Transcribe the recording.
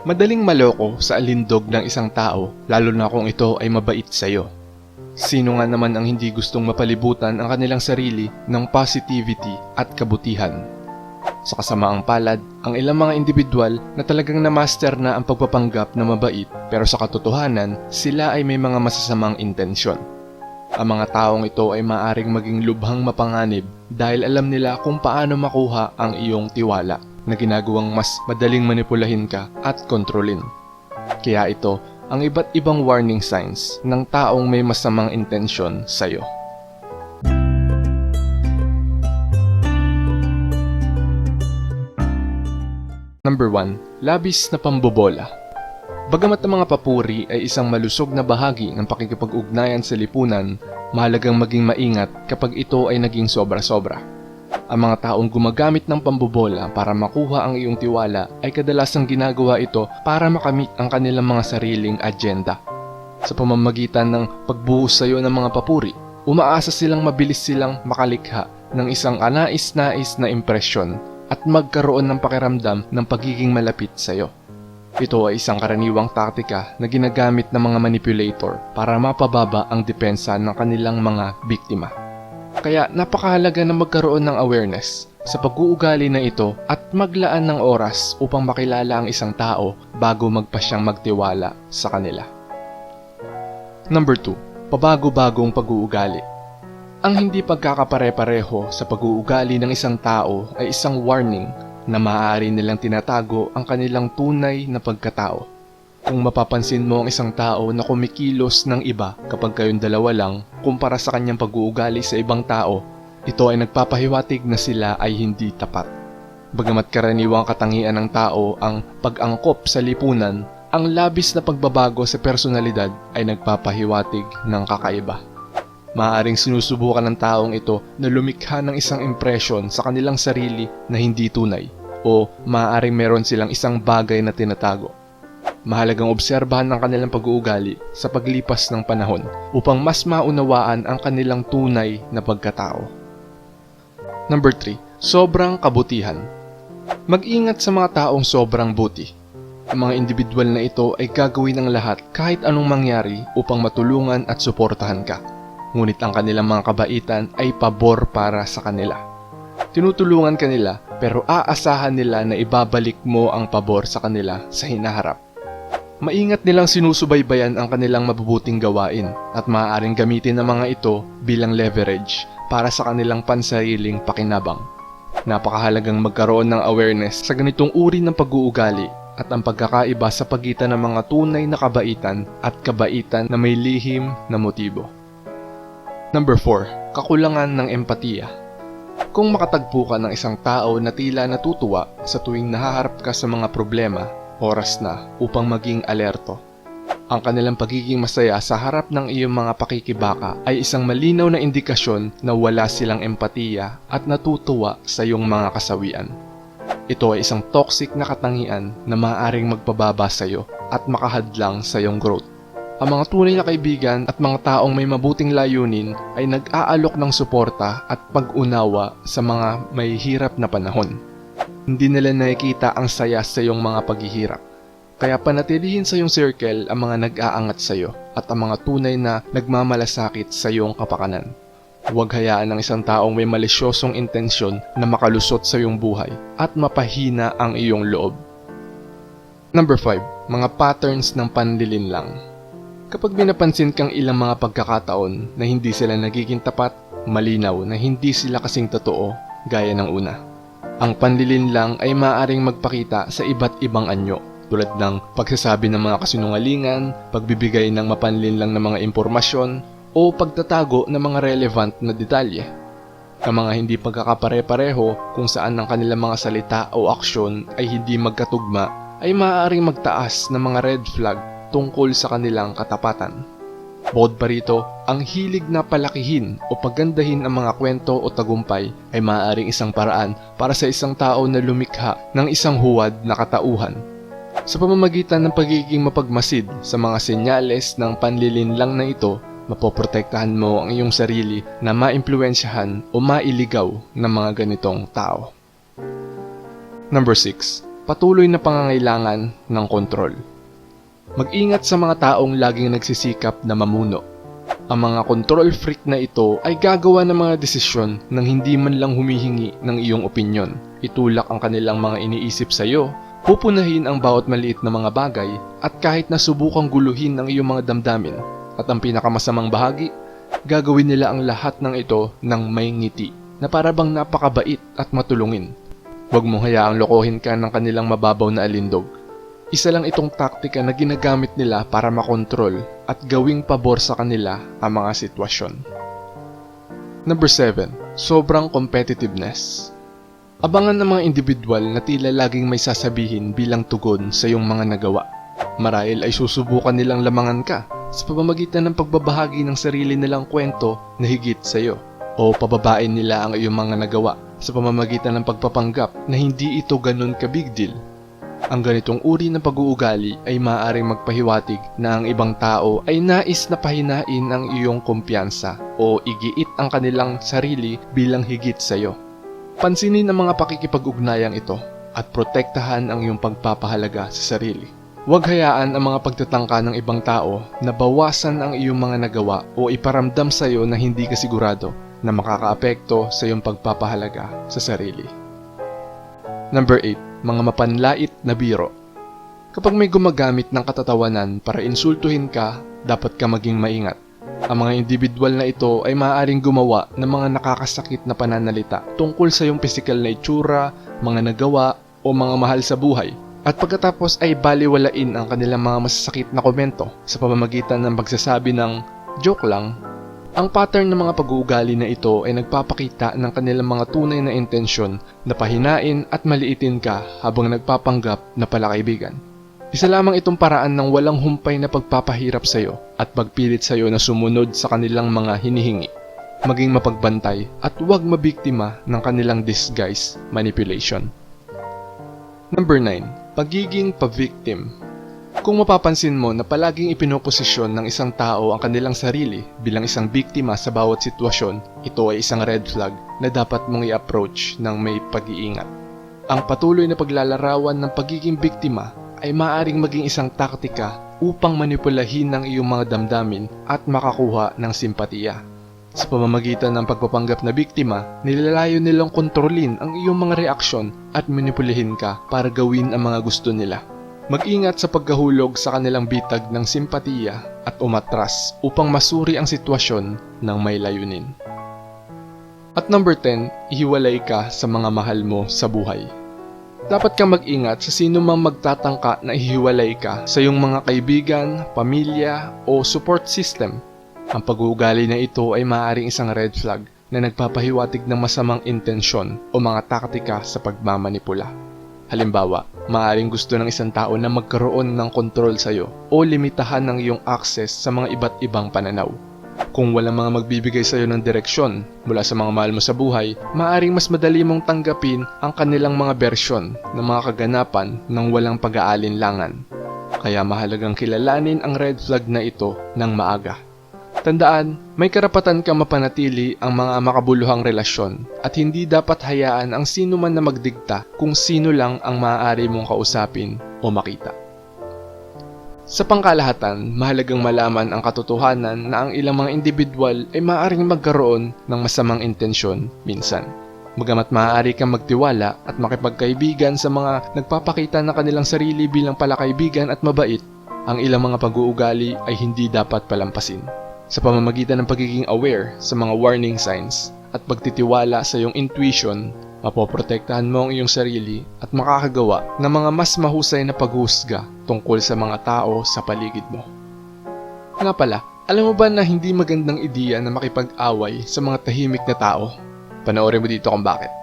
Madaling maloko sa alindog ng isang tao, lalo na kung ito ay mabait sa'yo. Sino nga naman ang hindi gustong mapalibutan ang kanilang sarili ng positivity at kabutihan? Sa kasamaang palad, ang ilang mga individual na talagang na-master na ang pagpapanggap na mabait pero sa katotohanan, sila ay may mga masasamang intensyon. Ang mga taong ito ay maaring maging lubhang mapanganib dahil alam nila kung paano makuha ang iyong tiwala na ginagawang mas madaling manipulahin ka at kontrolin. Kaya ito ang iba't ibang warning signs ng taong may masamang intensyon sa'yo. Number 1. Labis na pambobola. Bagamat ang mga papuri ay isang malusog na bahagi ng pakikipag-ugnayan sa lipunan, mahalagang maging maingat kapag ito ay naging sobra-sobra. Ang mga taong gumagamit ng pambobola para makuha ang iyong tiwala ay kadalasang ginagawa ito para makamit ang kanilang mga sariling agenda. Sa pamamagitan ng pagbuhos sa iyo ng mga papuri, umaasa silang mabilis silang makalikha ng isang kanais-nais na impresyon at magkaroon ng pakiramdam ng pagiging malapit sa iyo. Ito ay isang karaniwang taktika na ginagamit ng mga manipulator para mapababa ang depensa ng kanilang mga biktima. Kaya napakahalaga na magkaroon ng awareness sa pag-uugali na ito at maglaan ng oras upang makilala ang isang tao bago magpasyang magtiwala sa kanila. Number 2. Pabago-bagong pag-uugali. Ang hindi pagkakapare-pareho sa pag-uugali ng isang tao ay isang warning na maaari nilang tinatago ang kanilang tunay na pagkatao. Kung mapapansin mo ang isang tao na kumikilos ng iba kapag kayong dalawa lang kumpara sa kanyang pag-uugali sa ibang tao, ito ay nagpapahiwatig na sila ay hindi tapat. Bagamat karaniwang katangian ng tao ang pag-angkop sa lipunan, ang labis na pagbabago sa personalidad ay nagpapahiwatig ng kakaiba. Maaaring sinusubukan ng taong ito na lumikha ng isang impresyon sa kanilang sarili na hindi tunay o maaaring meron silang isang bagay na tinatago. Mahalagang obserbahan ang kanilang pag-uugali sa paglipas ng panahon upang mas maunawaan ang kanilang tunay na pagkatao. Number 3. Sobrang kabutihan. Mag-ingat sa mga taong sobrang buti. Ang mga individual na ito ay gagawin ng lahat kahit anong mangyari upang matulungan at suportahan ka. Ngunit ang kanilang mga kabaitan ay pabor para sa kanila. Tinutulungan ka nila pero aasahan nila na ibabalik mo ang pabor sa kanila sa hinaharap. Maingat nilang sinusubaybayan ang kanilang mabubuting gawain at maaaring gamitin ng mga ito bilang leverage para sa kanilang pansariling pakinabang. Napakahalagang magkaroon ng awareness sa ganitong uri ng pag-uugali at ang pagkakaiba sa pagitan ng mga tunay na kabaitan at kabaitan na may lihim na motibo. Number 4. Kakulangan ng empatiya. Kung makatagpo ka ng isang tao na tila natutuwa sa tuwing nahaharap ka sa mga problema, oras na upang maging alerto. Ang kanilang pagiging masaya sa harap ng iyong mga pakikibaka ay isang malinaw na indikasyon na wala silang empatiya at natutuwa sa iyong mga kasawian. Ito ay isang toxic na katangian na maaaring magpababa sa iyo at makahadlang sa iyong growth. Ang mga tunay na kaibigan at mga taong may mabuting layunin ay nag-aalok ng suporta at pag-unawa sa mga may hirap na panahon. Hindi nila nakikita ang saya sa iyong mga paghihirap. Kaya panatilihin sa iyong circle ang mga nag-aangat sa iyo at ang mga tunay na nagmamalasakit sa iyong kapakanan. Huwag hayaan ng isang taong may malisyosong intensyon na makalusot sa iyong buhay at mapahina ang iyong loob. Number 5. Mga patterns ng panlilinlang. Kapag binapansin kang ilang mga pagkakataon na hindi sila nagiging tapat, malinaw na hindi sila kasing totoo gaya ng una. Ang panlilinlang ay maaaring magpakita sa iba't ibang anyo tulad ng pagsasabi ng mga kasinungalingan, pagbibigay ng mapanlinlang na mga impormasyon, o pagtatago ng mga relevant na detalye. Ang mga hindi pagkakapare-pareho kung saan ang kanilang mga salita o aksyon ay hindi magkatugma ay maaaring magtaas ng mga red flag tungkol sa kanilang katapatan. Bukod pa rito, ang hilig na palakihin o pagandahin ang mga kwento o tagumpay ay maaaring isang paraan para sa isang tao na lumikha ng isang huwad na katauhan. Sa pamamagitan ng pagiging mapagmasid sa mga senyales ng panlilinlang na ito, mapoprotektahan mo ang iyong sarili na maimpluensyahan o mailigaw ng mga ganitong tao. Number 6. Patuloy na pangangailangan ng kontrol. Mag-ingat sa mga taong laging nagsisikap na mamuno. Ang mga control freak na ito ay gagawa ng mga desisyon nang hindi man lang humihingi ng iyong opinyon. Itulak ang kanilang mga iniisip sa iyo, pupunahin ang bawat maliit na mga bagay at kahit nasubukang guluhin ang iyong mga damdamin. At ang pinakamasamang bahagi, gagawin nila ang lahat ng ito ng may ngiti na para bang napakabait at matulungin. Huwag mong hayaang lokohin ka ng kanilang mababaw na alindog. Isa lang itong taktika na ginagamit nila para makontrol at gawing pabor sa kanila ang mga sitwasyon. Number 7. Sobrang competitiveness. Abangan ng mga individual na tila laging may sasabihin bilang tugon sa iyong mga nagawa. Marahil ay susubukan nilang lamangan ka sa pamamagitan ng pagbabahagi ng sarili nilang kwento na higit sa iyo o pababain nila ang iyong mga nagawa sa pamamagitan ng pagpapanggap na hindi ito ganun ka big deal. Ang ganitong uri ng pag-uugali ay maaaring magpahiwatig na ang ibang tao ay nais na pahinain ang iyong kumpiyansa o igiit ang kanilang sarili bilang higit sa iyo. Pansinin ang mga pakikipag-ugnayang ito at protektahan ang iyong pagpapahalaga sa sarili. Huwag hayaan ang mga pagtatangka ng ibang tao na bawasan ang iyong mga nagawa o iparamdam sa iyo na hindi ka sigurado na makakaapekto sa iyong pagpapahalaga sa sarili. Number 8. Mga mapanlait na biro. Kapag may gumagamit ng katatawanan para insultuhin ka, dapat ka maging maingat. Ang mga individual na ito ay maaaring gumawa ng mga nakakasakit na pananalita tungkol sa iyong pisikal na itsura, mga nagawa, o mga mahal sa buhay. At pagkatapos ay baliwalain ang kanilang mga masasakit na komento sa pamamagitan ng pagsasabi ng joke lang ang pattern ng mga pag-uugali na ito ay nagpapakita ng kanilang mga tunay na intensyon na pahinain at maliitin ka habang nagpapanggap na palakaibigan. Isa lamang itong paraan ng walang humpay na pagpapahirap sa iyo at pagpilit sa iyo na sumunod sa kanilang mga hinihingi. Maging mapagbantay at huwag mabiktima ng kanilang disguise manipulation. Number 9. Pagiging pa-victim kung mapapansin mo na palaging ipinoposisyon ng isang tao ang kanilang sarili bilang isang biktima sa bawat sitwasyon, ito ay isang red flag na dapat mong i-approach ng may pag-iingat. Ang patuloy na paglalarawan ng pagiging biktima ay maaaring maging isang taktika upang manipulahin ng iyong mga damdamin at makakuha ng simpatiya. Sa pamamagitan ng pagpapanggap na biktima, nilalayo nilang kontrolin ang iyong mga reaksyon at manipulihin ka para gawin ang mga gusto nila. Mag-ingat sa pagkahulog sa kanilang bitag ng simpatiya at umatras upang masuri ang sitwasyon ng may layunin. At number 10, ihiwalay ka sa mga mahal mo sa buhay. Dapat kang mag-ingat sa sino mang magtatangka na ihiwalay ka sa iyong mga kaibigan, pamilya o support system. Ang pag-uugali na ito ay maaaring isang red flag na nagpapahiwatig ng masamang intensyon o mga taktika sa pagmamanipula. Halimbawa, maaaring gusto ng isang tao na magkaroon ng kontrol sa iyo o limitahan ng iyong access sa mga iba't ibang pananaw. Kung walang mga magbibigay sa iyo ng direksyon mula sa mga mahal mo sa buhay, maaaring mas madali mong tanggapin ang kanilang mga bersyon ng mga kaganapan ng walang pag-aalinlangan. Kaya mahalagang kilalanin ang red flag na ito ng maaga. Tandaan, may karapatan kang mapanatili ang mga makabuluhang relasyon at hindi dapat hayaan ang sino man na magdikta kung sino lang ang maaari mong kausapin o makita. Sa pangkalahatan, mahalagang malaman ang katotohanan na ang ilang mga individual ay maaaring magkaroon ng masamang intensyon minsan. Magamat maaari kang magtiwala at makipagkaibigan sa mga nagpapakita ng kanilang sarili bilang palakaibigan at mabait, ang ilang mga pag-uugali ay hindi dapat palampasin sa pamamagitan ng pagiging aware sa mga warning signs at pagtitiwala sa iyong intuition, mapoprotektahan mo ang iyong sarili at makakagawa ng mga mas mahusay na paghusga tungkol sa mga tao sa paligid mo. Nga pala, alam mo ba na hindi magandang ideya na makipag-away sa mga tahimik na tao? Panoorin mo dito kung bakit.